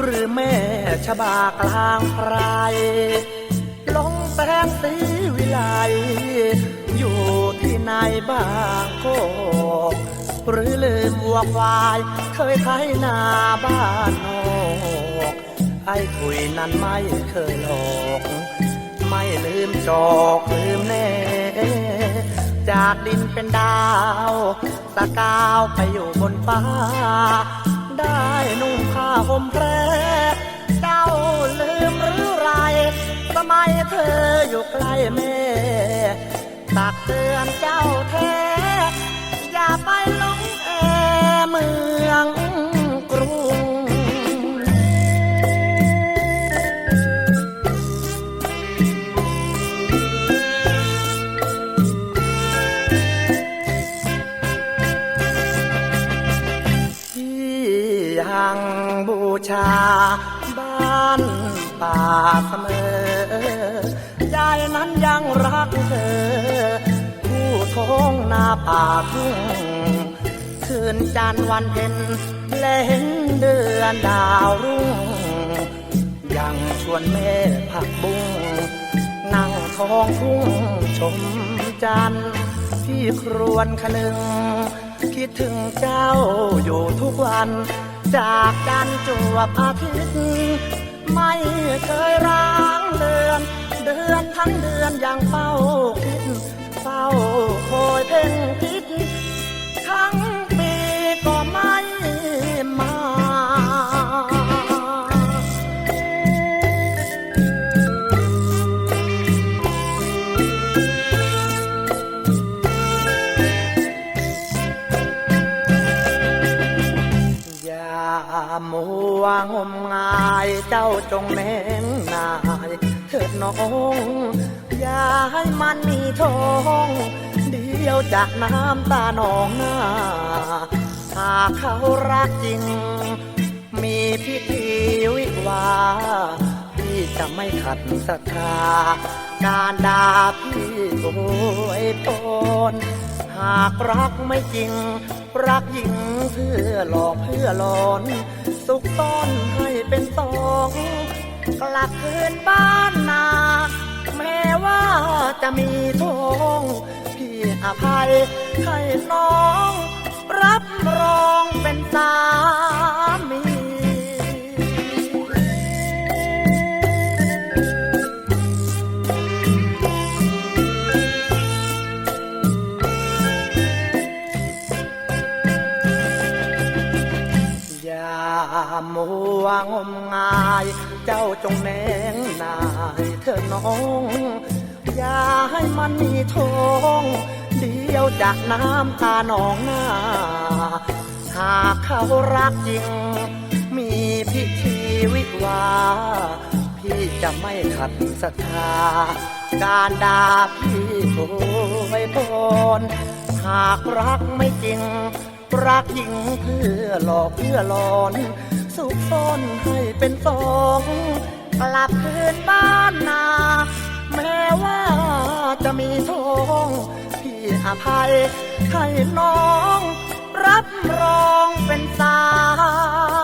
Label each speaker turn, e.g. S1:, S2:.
S1: หรือแม่ชะบากลางไพรลงแปลงสีวิไลอยู่ที่ไหนบ้างโกหรือลืมวัวควายเคยไถนาบ้านนอกไอ้คุยนั้นไม่เคยหลอกไม่ลืมจอกลืมแน่ จากดินเป็นดาวสกาวไปอยู่บนฟ้า ได้นุ่งผ้า ห่มแพรเจ้าลืมหรือไรสมัยเธออยู่ใกล้แม่ ตักเตือนเจ้าแท้ ชา บ้านป่าเสมอยายนั้นยังรักเธอ ผู้ท้องนาป่าทุ่งคืนจันวันเพ็ญและเห็นเดือนดาวรุ่ง ยังชวนแม่ผักบุ้งนั่งท้องทุ่งชมจันทร์ที่ครวนคนึง คิดถึงเจ้าอยู่ทุกวัน จากกันจวบอาทิตย์ ไม่เคยร้างเดือน เดือนทั้งเดือนยังไป มัวงมงายเจ้าจงแน่งนายเถิดน้องอย่าให้มันมีทองเดียวจากน้ำตาหนองหน้าหากเขารักจริง มีพิธีวิวาพี่จะไม่ขัดศรัทธาการด่าพี่โวยพรากรักไม่จริง รักหญิงเพื่อหลอกเพื่อหลอน สุขต้อนให้เป็นสองกลับคืนบ้านนา แม้ว่าจะมีทองพี่อภัยให้น้อง รับรองเป็นสาว มัวงมงาย เจ้าจงแนงนายเธอน้อง อย่าให้มันมีทองเดียวจากน้ำตาหนองหน้า หากเขารักจริง มีพิธีวิวา พี่จะไม่ขัดศรัทธา การด่าพี่โวยพรหากรักไม่จริง รักหญิงเพื่อหลอกเพื่อหลอน สุขซ่อนให้เป็นสองกลับคืนบ้านนา แม้ว่าจะมีทองพี่อภัยให้น้อง รับรองเป็นสาม